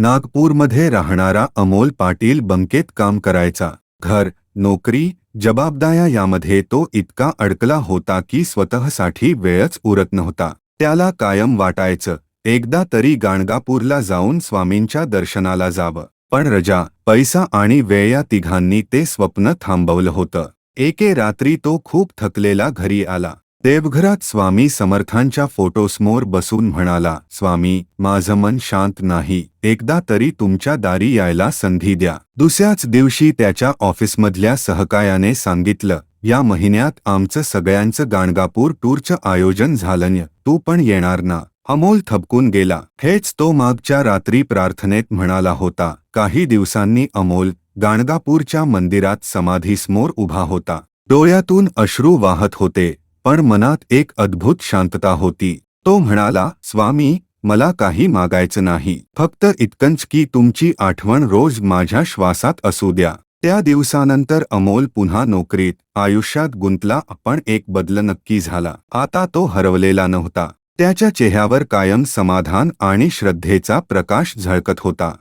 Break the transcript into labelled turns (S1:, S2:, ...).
S1: नागपूरमध्ये राहणारा अमोल पाटील बंकेत काम करायचा. घर नोकरी जबाबदाऱ्या यामध्ये तो इतका अडकला होता की स्वतःसाठी वेळच उरत नव्हता. त्याला कायम वाटायचं एकदा तरी गाणगापूरला जाऊन स्वामींच्या दर्शनाला जावं. पण रजा पैसा आणि वेळ या तिघांनी ते स्वप्न थांबवलं होतं. एके रात्री तो खूप थकलेला घरी आला. देवघरात स्वामी समर्थांच्या फोटोसमोर बसून म्हणाला स्वामी माझं मन शांत नाही. एकदा तरी तुमच्या दारी यायला संधी द्या. दुसऱ्याच दिवशी त्याच्या ऑफिसमधल्या सहकायाने सांगितलं या महिन्यात आमचं सगळ्यांचं गाणगापूर टूरचं आयोजन झालं तू पण येणार ना. अमोल थबकून गेला. हेच तो मागच्या रात्री प्रार्थनेत म्हणाला होता. काही दिवसांनी अमोल गाणगापूरच्या मंदिरात समाधीसमोर उभा होता. डोळ्यातून अश्रू वाहत होते. पण मनात एक अद्भुत शांतता होती. तो म्हणाला स्वामी मला काही मागायचं नाही. फक्त इतकंच की तुमची आठवण रोज माझ्या श्वासात असू द्या. त्या दिवसानंतर अमोल पुन्हा नोकरीत आयुष्यात गुंतला पण एक बदल नक्की झाला. आता तो हरवलेला नव्हता. त्याच्या चेहऱ्यावर कायम समाधान आणि श्रद्धेचा प्रकाश झळकत होता.